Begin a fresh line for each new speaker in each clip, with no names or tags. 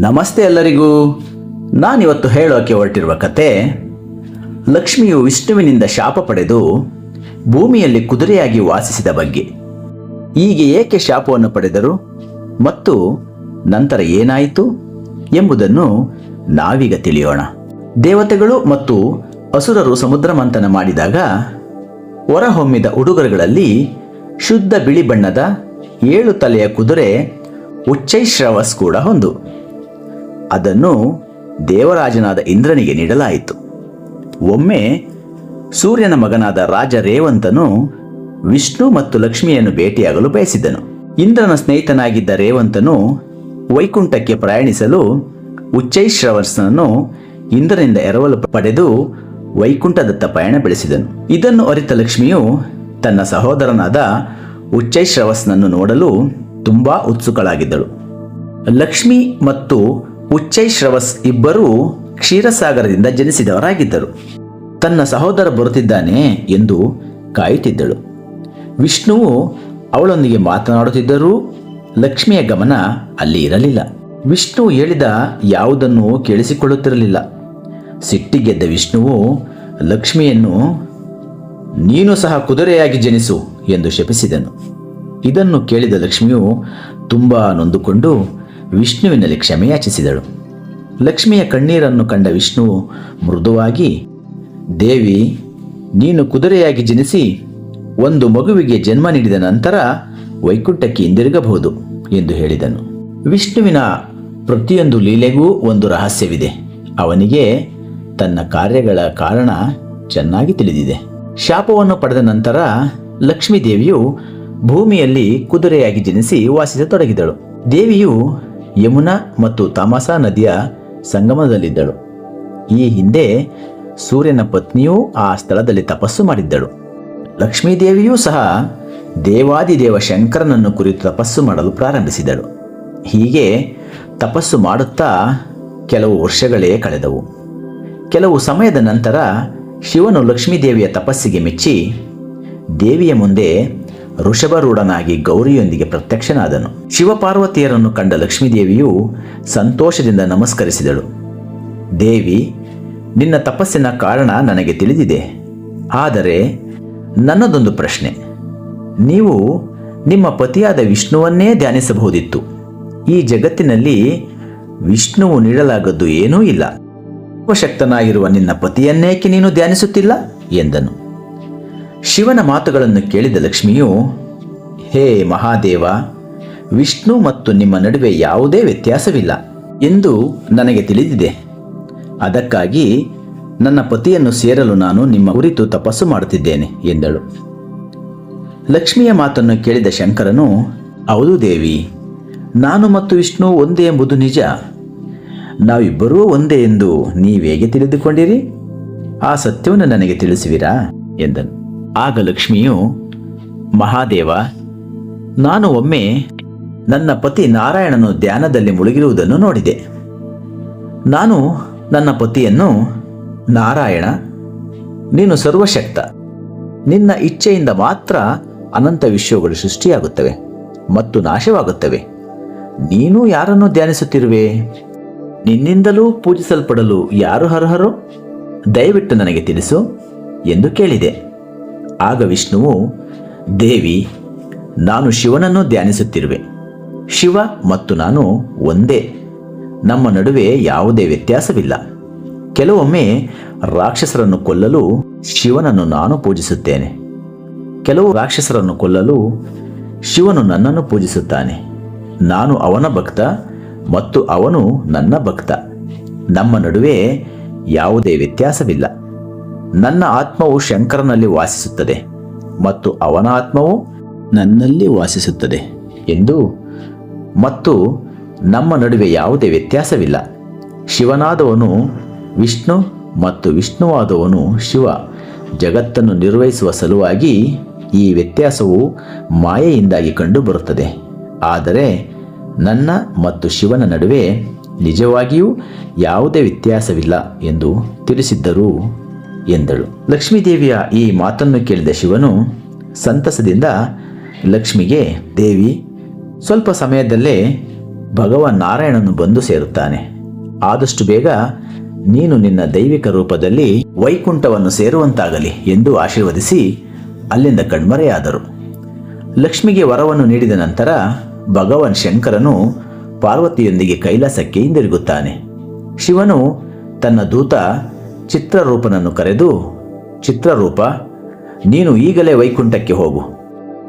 ನಮಸ್ತೆ ಎಲ್ಲರಿಗೂ. ನಾನಿವತ್ತು ಹೇಳೋಕೆ ಹೊರಟಿರುವ ಕತೆ, ಲಕ್ಷ್ಮಿಯು ವಿಷ್ಣುವಿನಿಂದ ಶಾಪ ಪಡೆದು ಭೂಮಿಯಲ್ಲಿ ಕುದುರೆಯಾಗಿ ವಾಸಿಸಿದ ಬಗ್ಗೆ. ಹೀಗೆ ಏಕೆ ಶಾಪವನ್ನು ಪಡೆದರು ಮತ್ತು ನಂತರ ಏನಾಯಿತು ಎಂಬುದನ್ನು ನಾವೀಗ ತಿಳಿಯೋಣ. ದೇವತೆಗಳು ಮತ್ತು ಅಸುರರು ಸಮುದ್ರ ಮಂಥನ ಮಾಡಿದಾಗ ಹೊರಹೊಮ್ಮಿದ ಉಡುಗೊರೆಗಳಲ್ಲಿ ಶುದ್ಧ ಬಿಳಿ ಬಣ್ಣದ ಏಳು ತಲೆಯ ಕುದುರೆ ಉಚ್ಚೈಶ್ರವಸ್ ಕೂಡ ಒಂದು. ಅದನ್ನು ದೇವರಾಜನಾದ ಇಂದ್ರನಿಗೆ ನೀಡಲಾಯಿತು. ಒಮ್ಮೆ ಸೂರ್ಯನ ಮಗನಾದ ರಾಜ ರೇವಂತನು ವಿಷ್ಣು ಮತ್ತು ಲಕ್ಷ್ಮಿಯನ್ನು ಭೇಟಿಯಾಗಲು ಬಯಸಿದನು. ಇಂದ್ರನ ಸ್ನೇಹಿತನಾಗಿದ್ದ ರೇವಂತನು ವೈಕುಂಠಕ್ಕೆ ಪ್ರಯಾಣಿಸಲು ಉಚ್ಚೈಶ್ರವರ್ಸನನ್ನು ಇಂದ್ರನಿಂದ ಎರವಲು ಪಡೆದು ವೈಕುಂಠದತ್ತ ಪಯಣ ಬೆಳೆಸಿದನು. ಇದನ್ನು ಅರಿತ ಲಕ್ಷ್ಮಿಯು ತನ್ನ ಸಹೋದರನಾದ ಉಚ್ಚೈಶ್ರವಸ್ನನ್ನು ನೋಡಲು ತುಂಬಾ ಉತ್ಸುಕಳಾಗಿದ್ದಳು. ಲಕ್ಷ್ಮಿ ಮತ್ತು ಉಚ್ಚೈಶ್ರವಸ್ ಇಬ್ಬರೂ ಕ್ಷೀರಸಾಗರದಿಂದ ಜನಿಸಿದವರಾಗಿದ್ದರು. ತನ್ನ ಸಹೋದರ ಬರುತ್ತಿದ್ದಾನೆ ಎಂದು ಕಾಯುತ್ತಿದ್ದಳು. ವಿಷ್ಣುವು ಅವಳೊಂದಿಗೆ ಮಾತನಾಡುತ್ತಿದ್ದರೂ ಲಕ್ಷ್ಮಿಯ ಗಮನ ಅಲ್ಲಿ ಇರಲಿಲ್ಲ. ವಿಷ್ಣು ಹೇಳಿದ ಯಾವುದನ್ನು ಕೇಳಿಸಿಕೊಳ್ಳುತ್ತಿರಲಿಲ್ಲ. ಸಿಟ್ಟಿಗೆದ್ದ ವಿಷ್ಣುವು, ಲಕ್ಷ್ಮಿಯನ್ನು, ನೀನು ಸಹ ಕುದುರೆಯಾಗಿ ಜನಿಸು ಎಂದು ಶಪಿಸಿದನು. ಇದನ್ನು ಕೇಳಿದ ಲಕ್ಷ್ಮಿಯು ತುಂಬ ನೊಂದುಕೊಂಡು ವಿಷ್ಣುವಿನಲ್ಲಿ ಕ್ಷಮೆಯಾಚಿಸಿದಳು ಲಕ್ಷ್ಮಿಯ ಕಣ್ಣೀರನ್ನು ಕಂಡ ವಿಷ್ಣುವು ಮೃದುವಾಗಿ, ದೇವಿ, ನೀನು ಕುದುರೆಯಾಗಿ ಜನಿಸಿ ಒಂದು ಮಗುವಿಗೆ ಜನ್ಮ ನೀಡಿದ ನಂತರ ವೈಕುಂಠಕ್ಕೆ ಹಿಂದಿರುಗಬಹುದು, ಎಂದು ಹೇಳಿದನು. ವಿಷ್ಣುವಿನ ಪ್ರತಿಯೊಂದು ಲೀಲೆಗೂ ಒಂದು ರಹಸ್ಯವಿದೆ. ಅವನಿಗೆ ತನ್ನ ಕಾರ್ಯಗಳ ಕಾರಣ ಚೆನ್ನಾಗಿ ತಿಳಿದಿದೆ. ಶಾಪವನ್ನು ಪಡೆದ ನಂತರ ಲಕ್ಷ್ಮೀದೇವಿಯು ಭೂಮಿಯಲ್ಲಿ ಕುದುರೆಯಾಗಿ ಜನಿಸಿ ವಾಸಿಸತೊಡಗಿದಳು. ದೇವಿಯು ಯಮುನಾ ಮತ್ತು ತಮಾಸಾ ನದಿಯ ಸಂಗಮದಲ್ಲಿದ್ದಳು. ಈ ಹಿಂದೆ ಸೂರ್ಯನ ಪತ್ನಿಯೂ ಆ ಸ್ಥಳದಲ್ಲಿ ತಪಸ್ಸು ಮಾಡಿದ್ದಳು. ಲಕ್ಷ್ಮೀದೇವಿಯೂ ಸಹ ದೇವಾದಿದೇವ ಶಂಕರನನ್ನು ಕುರಿತು ತಪಸ್ಸು ಮಾಡಲು ಪ್ರಾರಂಭಿಸಿದಳು. ಹೀಗೆ ತಪಸ್ಸು ಮಾಡುತ್ತಾ ಕೆಲವು ವರ್ಷಗಳೇ ಕಳೆದವು. ಕೆಲವು ಸಮಯದ ನಂತರ ಶಿವನು ಲಕ್ಷ್ಮೀದೇವಿಯ ತಪಸ್ಸಿಗೆ ಮೆಚ್ಚಿ ದೇವಿಯ ಮುಂದೆ ಋಷಭರೂಢನಾಗಿ ಗೌರಿಯೊಂದಿಗೆ ಪ್ರತ್ಯಕ್ಷನಾದನು. ಶಿವಪಾರ್ವತಿಯರನ್ನು ಕಂಡ ಲಕ್ಷ್ಮೀದೇವಿಯು ಸಂತೋಷದಿಂದ ನಮಸ್ಕರಿಸಿದಳು. ದೇವಿ, ನಿನ್ನ ತಪಸ್ಸಿನ ಕಾರಣ ನನಗೆ ತಿಳಿದಿದೆ. ಆದರೆ ನನ್ನದೊಂದು ಪ್ರಶ್ನೆ. ನೀವು ನಿಮ್ಮ ಪತಿಯಾದ ವಿಷ್ಣುವನ್ನೇ ಧ್ಯಾನಿಸಬಹುದಿತ್ತು. ಈ ಜಗತ್ತಿನಲ್ಲಿ ವಿಷ್ಣುವು ನೀಡಲಾಗದ್ದು ಏನೂ ಇಲ್ಲ. ಶಕ್ತನಾಗಿರುವ ನಿನ್ನ ಪತಿಯನ್ನೇಕೆ ನೀನು ಧ್ಯಾನಿಸುತ್ತಿಲ್ಲ? ಎಂದನು. ಶಿವನ ಮಾತುಗಳನ್ನು ಕೇಳಿದ ಲಕ್ಷ್ಮಿಯು, ಹೇ ಮಹಾದೇವ, ವಿಷ್ಣು ಮತ್ತು ನಿಮ್ಮ ನಡುವೆ ಯಾವುದೇ ವ್ಯತ್ಯಾಸವಿಲ್ಲ ಎಂದು ನನಗೆ ತಿಳಿದಿದೆ. ಅದಕ್ಕಾಗಿ ನನ್ನ ಪತಿಯನ್ನು ಸೇರಲು ನಾನು ನಿಮ್ಮ ಕುರಿತು ತಪಸ್ಸು ಮಾಡುತ್ತಿದ್ದೇನೆ, ಎಂದಳು. ಲಕ್ಷ್ಮಿಯ ಮಾತನ್ನು ಕೇಳಿದ ಶಂಕರನು, ಹೌದು ದೇವಿ, ನಾನು ಮತ್ತು ವಿಷ್ಣು ಒಂದೇ ಎಂಬುದು ನಿಜ. ನಾವಿಬ್ಬರೂ ಒಂದೇ ಎಂದು ನೀವೇಗೆ ತಿಳಿದುಕೊಂಡಿರಿ? ಆ ಸತ್ಯವನ್ನು ನನಗೆ ತಿಳಿಸುವಿರಾ? ಎಂದನು. ಆಗ ಲಕ್ಷ್ಮಿಯು, ಮಹಾದೇವ, ನಾನು ಒಮ್ಮೆ ನನ್ನ ಪತಿ ನಾರಾಯಣನು ಧ್ಯಾನದಲ್ಲಿ ಮುಳುಗಿರುವುದನ್ನು ನೋಡಿದೆ. ನಾನು ನನ್ನ ಪತಿಯನ್ನು ನಾರಾಯಣ, ನೀನು ಸರ್ವಶಕ್ತ. ನಿನ್ನ ಇಚ್ಛೆಯಿಂದ ಮಾತ್ರ ಅನಂತ ವಿಶ್ವಗಳು ಸೃಷ್ಟಿಯಾಗುತ್ತವೆ ಮತ್ತು ನಾಶವಾಗುತ್ತವೆ. ನೀನು ಯಾರನ್ನು ಧ್ಯಾನಿಸುತ್ತಿರುವೆ? ನಿನ್ನಿಂದಲೂ ಪೂಜಿಸಲ್ಪಡಲು ಯಾರು ಅರ್ಹರು? ದಯವಿಟ್ಟು ನನಗೆ ತಿಳಿಸು ಎಂದು ಕೇಳಿದೆ. ಆಗ ವಿಷ್ಣುವು, ದೇವಿ, ನಾನು ಶಿವನನ್ನು ಧ್ಯಾನಿಸುತ್ತಿರುವೆ. ಶಿವ ಮತ್ತು ನಾನು ಒಂದೇ. ನಮ್ಮ ನಡುವೆ ಯಾವುದೇ ವ್ಯತ್ಯಾಸವಿಲ್ಲ. ಕೆಲವೊಮ್ಮೆ ರಾಕ್ಷಸರನ್ನು ಕೊಲ್ಲಲು ಶಿವನನ್ನು ನಾನು ಪೂಜಿಸುತ್ತೇನೆ. ಕೆಲವು ರಾಕ್ಷಸರನ್ನು ಕೊಲ್ಲಲು ಶಿವನು ನನ್ನನ್ನು ಪೂಜಿಸುತ್ತಾನೆ. ನಾನು ಅವನ ಭಕ್ತ ಮತ್ತು ಅವನು ನನ್ನ ಭಕ್ತ. ನಮ್ಮ ನಡುವೆ ಯಾವುದೇ ವ್ಯತ್ಯಾಸವಿಲ್ಲ. ನನ್ನ ಆತ್ಮವು ಶಂಕರನಲ್ಲಿ ವಾಸಿಸುತ್ತದೆ ಮತ್ತು ಅವನ ಆತ್ಮವು ನನ್ನಲ್ಲಿ ವಾಸಿಸುತ್ತದೆ ಎಂದು ಮತ್ತು ನಮ್ಮ ನಡುವೆ ಯಾವುದೇ ವ್ಯತ್ಯಾಸವಿಲ್ಲ. ಶಿವನಾದವನು ವಿಷ್ಣು ಮತ್ತು ವಿಷ್ಣುವಾದವನು ಶಿವ. ಜಗತ್ತನ್ನು ನಿರ್ವಹಿಸುವ ಸಲುವಾಗಿ ಈ ವ್ಯತ್ಯಾಸವು ಮಾಯೆಯಿಂದಾಗಿ ಕಂಡುಬರುತ್ತದೆ. ಆದರೆ ನನ್ನ ಮತ್ತು ಶಿವನ ನಡುವೆ ನಿಜವಾಗಿಯೂ ಯಾವುದೇ ವ್ಯತ್ಯಾಸವಿಲ್ಲ ಎಂದು ತಿಳಿಸಿದ್ದರು. ಎಂದಳು. ಲಕ್ಷ್ಮೀದೇವಿಯ ಈ ಮಾತನ್ನು ಕೇಳಿದ ಶಿವನು ಸಂತಸದಿಂದ ಲಕ್ಷ್ಮಿಗೆ, ದೇವಿ, ಸ್ವಲ್ಪ ಸಮಯದಲ್ಲೇ ಭಗವಾನ್ ನಾರಾಯಣನು ಬಂದು ಸೇರುತ್ತಾನೆ. ಆದಷ್ಟು ಬೇಗ ನೀನು ನಿನ್ನ ದೈವಿಕ ರೂಪದಲ್ಲಿ ವೈಕುಂಠವನ್ನು ಸೇರುವಂತಾಗಲಿ ಎಂದು ಆಶೀರ್ವದಿಸಿ ಅಲ್ಲಿಂದ ಕಣ್ಮರೆಯಾದರು. ಲಕ್ಷ್ಮಿಗೆ ವರವನ್ನು ನೀಡಿದ ನಂತರ ಭಗವಾನ್ ಶಂಕರನು ಪಾರ್ವತಿಯೊಂದಿಗೆ ಕೈಲಾಸಕ್ಕೆ ಹಿಂದಿರುಗುತ್ತಾನೆ. ಶಿವನು ತನ್ನ ದೂತ ಚಿತ್ರರೂಪನನ್ನು ಕರೆದು, ಚಿತ್ರರೂಪ, ನೀನು ಈಗಲೇ ವೈಕುಂಠಕ್ಕೆ ಹೋಗು.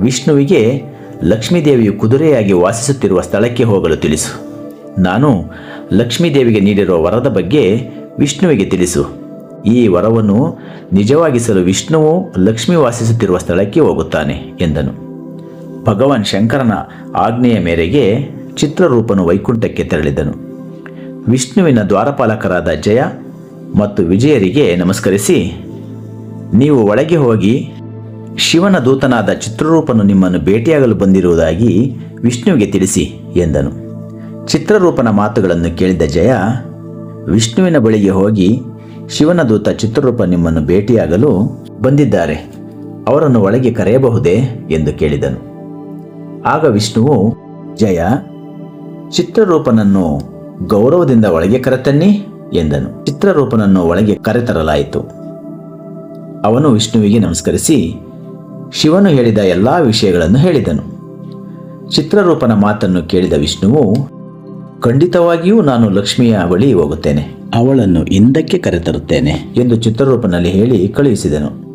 ವಿಷ್ಣುವಿಗೆ ಲಕ್ಷ್ಮೀದೇವಿಯು ಕುದುರೆಯಾಗಿ ವಾಸಿಸುತ್ತಿರುವ ಸ್ಥಳಕ್ಕೆ ಹೋಗಲು ತಿಳಿಸು. ನಾನು ಲಕ್ಷ್ಮೀದೇವಿಗೆ ನೀಡಿರುವ ವರದ ಬಗ್ಗೆ ವಿಷ್ಣುವಿಗೆ ತಿಳಿಸು. ಈ ವರವನ್ನು ನಿಜವಾಗಿಸಲು ವಿಷ್ಣುವು ಲಕ್ಷ್ಮಿ ವಾಸಿಸುತ್ತಿರುವ ಸ್ಥಳಕ್ಕೆ ಹೋಗುತ್ತಾನೆ, ಎಂದನು. ಭಗವಾನ್ ಶಂಕರನ ಆಜ್ಞೆಯ ಮೇರೆಗೆ ಚಿತ್ರರೂಪನು ವೈಕುಂಠಕ್ಕೆ ತೆರಳಿದನು. ವಿಷ್ಣುವಿನ ದ್ವಾರಪಾಲಕರಾದ ಜಯ ಮತ್ತು ವಿಜಯರಿಗೆ ನಮಸ್ಕರಿಸಿ, ನೀವು ಒಳಗೆ ಹೋಗಿ ಶಿವನ ದೂತನಾದ ಚಿತ್ರರೂಪನು ನಿಮ್ಮನ್ನು ಭೇಟಿಯಾಗಲು ಬಂದಿರುವುದಾಗಿ ವಿಷ್ಣುವಿಗೆ ತಿಳಿಸಿ ಎಂದನು. ಚಿತ್ರರೂಪನ ಮಾತುಗಳನ್ನು ಕೇಳಿದ ಜಯ, ವಿಷ್ಣುವಿನ ಬಳಿಗೆ ಹೋಗಿ ಶಿವನ ದೂತ ಚಿತ್ರರೂಪ ನಿಮ್ಮನ್ನು ಭೇಟಿಯಾಗಲು ಬಂದಿದ್ದಾರೆ. ಅವರನ್ನು ಒಳಗೆ ಕರೆಯಬಹುದೇ ಎಂದು ಕೇಳಿದನು. ಆಗ ವಿಷ್ಣುವು, ಜಯ, ಚಿತ್ರರೂಪನನ್ನು ಗೌರವದಿಂದ ಒಳಗೆ ಕರೆತನ್ನಿ. ಎಂದನು. ಚಿತ್ರರೂಪನನ್ನು ಒಳಗೆ ಕರೆತರಲಾಯಿತು. ಅವನು ವಿಷ್ಣುವಿಗೆ ನಮಸ್ಕರಿಸಿ ಶಿವನು ಹೇಳಿದ ಎಲ್ಲಾ ವಿಷಯಗಳನ್ನು ಹೇಳಿದನು. ಚಿತ್ರರೂಪನ ಮಾತನ್ನು ಕೇಳಿದ ವಿಷ್ಣುವು ಖಂಡಿತವಾಗಿಯೂ ನಾನು ಲಕ್ಷ್ಮಿಯ ಬಳಿ ಹೋಗುತ್ತೇನೆ. ಅವಳನ್ನು ಹಿಂದಕ್ಕೆ ಕರೆತರುತ್ತೇನೆ. ಎಂದು ಚಿತ್ರರೂಪನಲ್ಲಿ ಹೇಳಿ ಕಳುಹಿಸಿದನು.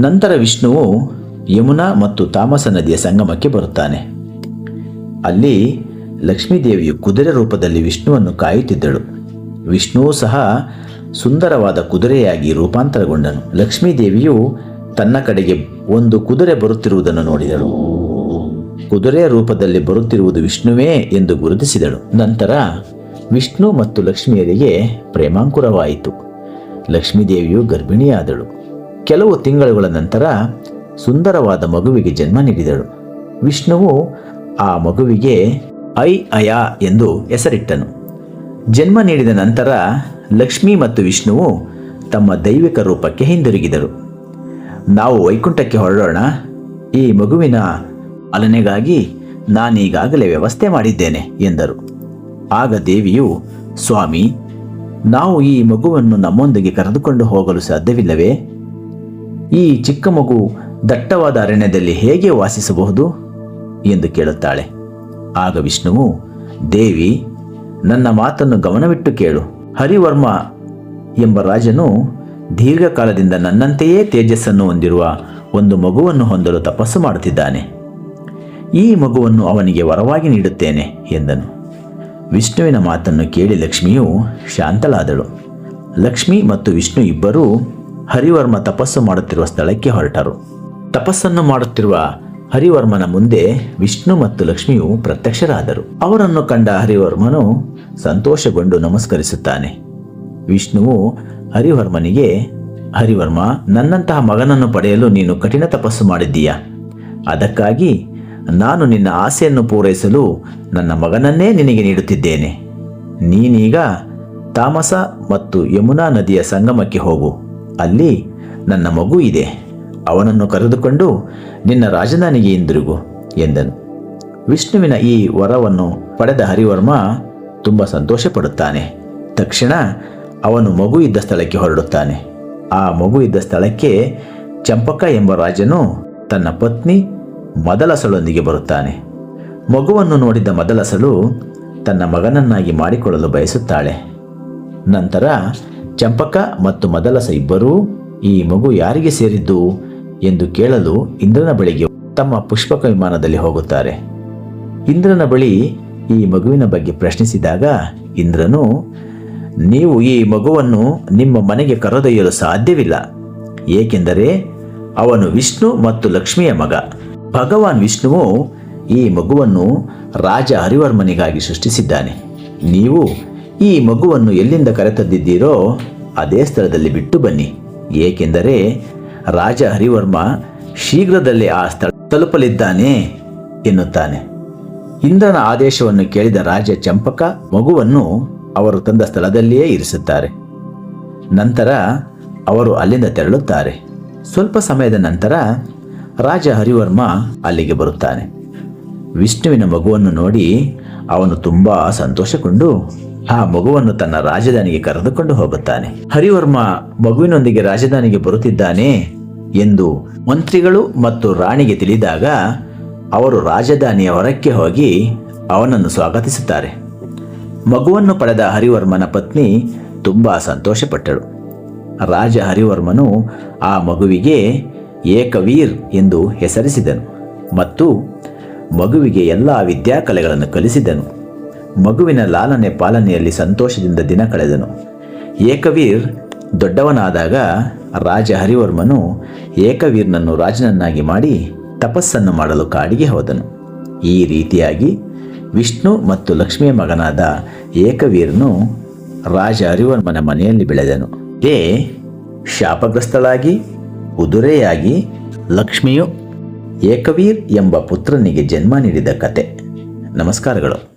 ನಂತರ ವಿಷ್ಣುವು ಯಮುನಾ ಮತ್ತು ತಾಮಸ ನದಿಯ ಸಂಗಮಕ್ಕೆ ಬರುತ್ತಾನೆ. ಅಲ್ಲಿ ಲಕ್ಷ್ಮೀದೇವಿಯು ಕುದುರೆ ರೂಪದಲ್ಲಿ ವಿಷ್ಣುವನ್ನು ಕಾಯುತ್ತಿದ್ದಳು. ವಿಷ್ಣುವು ಸಹ ಸುಂದರವಾದ ಕುದುರೆಯಾಗಿ ರೂಪಾಂತರಗೊಂಡನು. ಲಕ್ಷ್ಮೀದೇವಿಯು ತನ್ನ ಕಡೆಗೆ ಒಂದು ಕುದುರೆ ಬರುತ್ತಿರುವುದನ್ನು ನೋಡಿದಳು. ಕುದುರೆಯ ರೂಪದಲ್ಲಿ ಬರುತ್ತಿರುವುದು ವಿಷ್ಣುವೇ ಎಂದು ಗುರುತಿಸಿದಳು. ನಂತರ ವಿಷ್ಣು ಮತ್ತು ಲಕ್ಷ್ಮಿಯರಿಗೆ ಪ್ರೇಮಾಂಕುರವಾಯಿತು. ಲಕ್ಷ್ಮೀದೇವಿಯು ಗರ್ಭಿಣಿಯಾದಳು. ಕೆಲವು ತಿಂಗಳುಗಳ ನಂತರ ಸುಂದರವಾದ ಮಗುವಿಗೆ ಜನ್ಮ ನೀಡಿದಳು. ವಿಷ್ಣುವು ಆ ಮಗುವಿಗೆ ಐ ಅಯ ಎಂದು ಹೆಸರಿಟ್ಟನು. ಜನ್ಮ ನೀಡಿದ ನಂತರ ಲಕ್ಷ್ಮಿ ಮತ್ತು ವಿಷ್ಣುವು ತಮ್ಮ ದೈವಿಕ ರೂಪಕ್ಕೆ ಹಿಂದಿರುಗಿದರು. ನಾವು ವೈಕುಂಠಕ್ಕೆ ಹೊರಡೋಣ. ಈ ಮಗುವಿನ ಅಲನೆಗಾಗಿ ನಾನೀಗಾಗಲೇ ವ್ಯವಸ್ಥೆ ಮಾಡಿದ್ದೇನೆ, ಎಂದರು. ಆಗ ದೇವಿಯು, ಸ್ವಾಮಿ, ನಾವು ಈ ಮಗುವನ್ನು ನಮ್ಮೊಂದಿಗೆ ಕರೆದುಕೊಂಡು ಹೋಗಲು ಸಾಧ್ಯವಿಲ್ಲವೇ? ಈ ಚಿಕ್ಕ ಮಗು ದಟ್ಟವಾದ ಅರಣ್ಯದಲ್ಲಿ ಹೇಗೆ ವಾಸಿಸಬಹುದು? ಎಂದು ಕೇಳುತ್ತಾಳೆ. ಆಗ ವಿಷ್ಣುವು, ದೇವಿ ನನ್ನ ಮಾತನ್ನು ಗಮನವಿಟ್ಟು ಕೇಳು. ಹರಿವರ್ಮ ಎಂಬ ರಾಜನು ದೀರ್ಘಕಾಲದಿಂದ ನನ್ನಂತೆಯೇ ತೇಜಸ್ಸನ್ನು ಹೊಂದಿರುವ ಒಂದು ಮಗುವನ್ನು ಹೊಂದಲು ತಪಸ್ಸು ಮಾಡುತ್ತಿದ್ದಾನೆ. ಈ ಮಗುವನ್ನು ಅವನಿಗೆ ವರವಾಗಿ ನೀಡುತ್ತೇನೆ ಎಂದನು. ವಿಷ್ಣುವಿನ ಮಾತನ್ನು ಕೇಳಿ ಲಕ್ಷ್ಮಿಯು ಶಾಂತಳಾದಳು. ಲಕ್ಷ್ಮಿ ಮತ್ತು ವಿಷ್ಣು ಇಬ್ಬರೂ ಹರಿವರ್ಮ ತಪಸ್ಸು ಮಾಡುತ್ತಿರುವ ಸ್ಥಳಕ್ಕೆ ಹೊರಟರು. ತಪಸ್ಸನ್ನು ಮಾಡುತ್ತಿರುವ ಹರಿವರ್ಮನ ಮುಂದೆ ವಿಷ್ಣು ಮತ್ತು ಲಕ್ಷ್ಮಿಯು ಪ್ರತ್ಯಕ್ಷರಾದರು. ಅವರನ್ನು ಕಂಡ ಹರಿವರ್ಮನು ಸಂತೋಷಗೊಂಡು ನಮಸ್ಕರಿಸುತ್ತಾನೆ. ವಿಷ್ಣುವು ಹರಿವರ್ಮನಿಗೆ, ಹರಿವರ್ಮ, ನನ್ನಂತಹ ಮಗನನ್ನು ಪಡೆಯಲು ನೀನು ಕಠಿಣ ತಪಸ್ಸು ಮಾಡಿದ್ದೀಯಾ? ಅದಕ್ಕಾಗಿ ನಾನು ನಿನ್ನ ಆಸೆಯನ್ನು ಪೂರೈಸಲು ನನ್ನ ಮಗನನ್ನೇ ನಿನಗೆ ನೀಡುತ್ತಿದ್ದೇನೆ. ನೀನೀಗ ತಾಮಸ ಮತ್ತು ಯಮುನಾ ನದಿಯ ಸಂಗಮಕ್ಕೆ ಹೋಗು. ಅಲ್ಲಿ ನನ್ನ ಮಗು ಇದೆ. ಅವನನ್ನು ಕರೆದುಕೊಂಡು, ನಿನ್ನ ರಾಜಧಾನಿಗೆ ಹಿಂದಿರುಗು ಎಂದನು. ವಿಷ್ಣುವಿನ ಈ ವರವನ್ನು ಪಡೆದ ಹರಿವರ್ಮ ತುಂಬ ಸಂತೋಷಪಡುತ್ತಾನೆ. ತಕ್ಷಣ ಅವನು ಮಗು ಇದ್ದ ಸ್ಥಳಕ್ಕೆ ಹೊರಡುತ್ತಾನೆ. ಆ ಮಗು ಇದ್ದ ಸ್ಥಳಕ್ಕೆ ಚಂಪಕ ಎಂಬ ರಾಜನು ತನ್ನ ಪತ್ನಿ ಮದಲಸಳೊಂದಿಗೆ ಬರುತ್ತಾನೆ. ಮಗುವನ್ನು ನೋಡಿದ ಮದಲಸಳು ತನ್ನ ಮಗನನ್ನಾಗಿ ಮಾಡಿಕೊಳ್ಳಲು ಬಯಸುತ್ತಾಳೆ. ನಂತರ ಚಂಪಕ ಮತ್ತು ಮದಲಸ ಇಬ್ಬರೂ ಈ ಮಗು ಯಾರಿಗೆ ಸೇರಿದ್ದು? ಎಂದು ಕೇಳಲು ಇಂದ್ರನ ಬಳಿಗೆ ತಮ್ಮ ಪುಷ್ಪಕ ವಿಮಾನದಲ್ಲಿ ಹೋಗುತ್ತಾರೆ. ಇಂದ್ರನ ಬಳಿ ಈ ಮಗುವಿನ ಬಗ್ಗೆ ಪ್ರಶ್ನಿಸಿದಾಗ ಇಂದ್ರನು, ನೀವು ಈ ಮಗುವನ್ನು ನಿಮ್ಮ ಮನೆಗೆ ಕರೆದೊಯ್ಯಲು ಸಾಧ್ಯವಿಲ್ಲ. ಏಕೆಂದರೆ ಅವನು ವಿಷ್ಣು ಮತ್ತು ಲಕ್ಷ್ಮಿಯ ಮಗ. ಭಗವಾನ್ ವಿಷ್ಣುವು ಈ ಮಗುವನ್ನು ರಾಜ ಹರಿವರ್ಮನಿಗಾಗಿ ಸೃಷ್ಟಿಸಿದ್ದಾನೆ. ನೀವು ಈ ಮಗುವನ್ನು ಎಲ್ಲಿಂದ ಕರೆತಂದಿದ್ದೀರೋ ಅದೇ ಸ್ಥಳದಲ್ಲಿ ಬಿಟ್ಟು ಬನ್ನಿ. ಏಕೆಂದರೆ ರಾಜ ಹರಿವರ್ಮ ಶೀಘ್ರದಲ್ಲೇ ಆ ಸ್ಥಳ ತಲುಪಲಿದ್ದಾನೆ ಎನ್ನುತ್ತಾನೆ. ಇಂದ್ರನ ಆದೇಶವನ್ನು ಕೇಳಿದ ರಾಜ ಚಂಪಕ ಮಗುವನ್ನು ಅವರು ತಂದ ಸ್ಥಳದಲ್ಲಿಯೇ ಇರಿಸುತ್ತಾರೆ. ನಂತರ ಅವರು ಅಲ್ಲಿಂದ ತೆರಳುತ್ತಾರೆ. ಸ್ವಲ್ಪ ಸಮಯದ ನಂತರ ರಾಜ ಹರಿವರ್ಮ ಅಲ್ಲಿಗೆ ಬರುತ್ತಾನೆ. ವಿಷ್ಣುವಿನ ಮಗುವನ್ನು ನೋಡಿ ಅವನು ತುಂಬಾ ಸಂತೋಷಗೊಂಡು ಆ ಮಗುವನ್ನು ತನ್ನ ರಾಜಧಾನಿಗೆ ಕರೆದುಕೊಂಡು ಹೋಗುತ್ತಾನೆ. ಹರಿವರ್ಮ ಮಗುವಿನೊಂದಿಗೆ ರಾಜಧಾನಿಗೆ ಬರುತ್ತಿದ್ದಾನೆ ಎಂದು ಮಂತ್ರಿಗಳು ಮತ್ತು ರಾಣಿಗೆ ತಿಳಿದಾಗ ಅವರು ರಾಜಧಾನಿಯ ಹೊರಕ್ಕೆ ಹೋಗಿ ಅವನನ್ನು ಸ್ವಾಗತಿಸುತ್ತಾರೆ. ಮಗುವನ್ನು ಪಡೆದ ಹರಿವರ್ಮನ ಪತ್ನಿ ತುಂಬಾ ಸಂತೋಷಪಟ್ಟಳು. ರಾಜ ಹರಿವರ್ಮನು ಆ ಮಗುವಿಗೆ ಏಕವೀರ್ ಎಂದು ಹೆಸರಿಸಿದನು ಮತ್ತು ಮಗುವಿಗೆ ಎಲ್ಲ ವಿದ್ಯಾಕಲೆಗಳನ್ನು ಕಲಿಸಿದನು. ಮಗುವಿನ ಲಾಲನೆ ಪಾಲನೆಯಲ್ಲಿ ಸಂತೋಷದಿಂದ ದಿನ ಕಳೆದನು. ಏಕವೀರ್ ದೊಡ್ಡವನಾದಾಗ ರಾಜ ಹರಿವರ್ಮನು ಏಕವೀರ್ನನ್ನು ರಾಜನನ್ನಾಗಿ ಮಾಡಿ ತಪಸ್ಸನ್ನು ಮಾಡಲು ಕಾಡಿಗೆ ಹೋದನು. ಈ ರೀತಿಯಾಗಿ ವಿಷ್ಣು ಮತ್ತು ಲಕ್ಷ್ಮಿಯ ಮಗನಾದ ಏಕವೀರ್ನು ರಾಜ ಹರಿವರ್ಮನ ಮನೆಯಲ್ಲಿ ಬೆಳೆದನು. ಏ ಶಾಪಗ್ರಸ್ತಳಾಗಿ, ಉದುರೆಯಾಗಿ ಲಕ್ಷ್ಮಿಯು ಏಕವೀರ್ ಎಂಬ ಪುತ್ರನಿಗೆ ಜನ್ಮ ನೀಡಿದ ಕತೆ. ನಮಸ್ಕಾರಗಳು.